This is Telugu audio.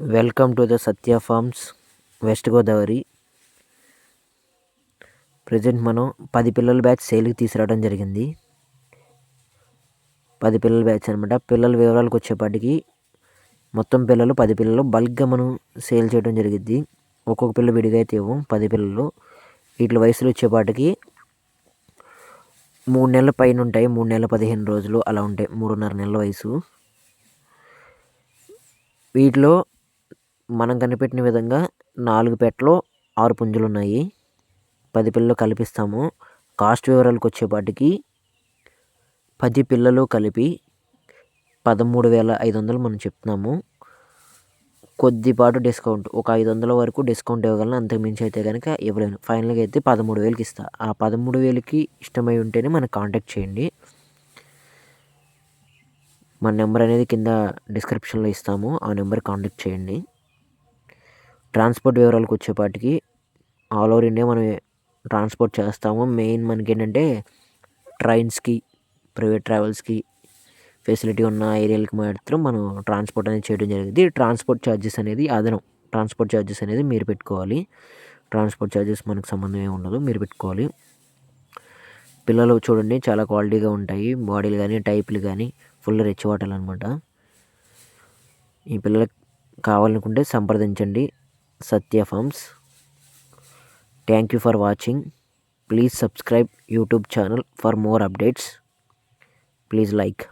Welcome to the Satya farms West Godavari. Present మనం పది పిల్లల బ్యాచ్ సేల్కి తీసుకురావడం జరిగింది. పది పిల్లల బ్యాచ్ అనమాట పిల్లల వివరాలకు వచ్చేపాటికి మొత్తం పిల్లలు పది పిల్లలు బల్క్గా మనం సేల్ చేయడం జరిగింది ఒక్కొక్క పిల్ల విడిగా అయితే ఇవ్వం పది పిల్లలు. వీటి వయసులు వచ్చేపాటికి మూడు నెలల పైన ఉంటాయి. మూడు నెలల పదిహేను రోజులు అలా ఉంటాయి. మూడున్నర నెలల వయసు. వీటిలో మనం కనిపెట్టిన విధంగా నాలుగు పెట్టలు ఆరు పుంజులు ఉన్నాయి పది పిల్లలు కల్పిస్తాము. కాస్ట్ వివరాలకు వచ్చేపాటికి పది పిల్లలు కలిపి పదమూడు వేల ఐదు వందలు మనం చెప్తున్నాము. కొద్దిపాటు డిస్కౌంట్ ఒక ఐదు వందల వరకు డిస్కౌంట్ ఇవ్వగలను. అంతకు మించి అయితే కనుక ఇవ్వలేను. ఫైనల్గా అయితే పదమూడు వేలకి ఇస్తా. ఆ పదమూడు వేలకి ఇష్టమై ఉంటేనే మనకు కాంటాక్ట్ చేయండి. మన నెంబర్ అనేది కింద డిస్క్రిప్షన్లో ఇస్తాము. ఆ నెంబర్ కాంటాక్ట్ చేయండి. ట్రాన్స్పోర్ట్ వివరాలకు వచ్చేపాటికి ఆల్ ఓవర్ ఇండియా మనం ట్రాన్స్పోర్ట్ చేస్తాము. మెయిన్ మనకి ఏంటంటే ట్రైన్స్కి ప్రైవేట్ ట్రావెల్స్కి ఫెసిలిటీ ఉన్న ఏరియాలకి మాత్రం మనం ట్రాన్స్పోర్ట్ అనేది చేయడం జరిగింది. ట్రాన్స్పోర్ట్ ఛార్జెస్ అనేది అదనం. ట్రాన్స్పోర్ట్ ఛార్జెస్ అనేది మీరు పెట్టుకోవాలి. ట్రాన్స్పోర్ట్ ఛార్జెస్ మనకు సంబంధం ఏమి ఉండదు. మీరు పెట్టుకోవాలి. పిల్లలు చూడండి చాలా క్వాలిటీగా ఉంటాయి. బాడీలు కానీ టైప్లు కానీ ఫుల్ రెచ్చివాటాలు అనమాట ఈ పిల్లలకు కావాలనుకుంటే సంప్రదించండి. Satya farms thank you for watching please subscribe YouTube channel for more updates please like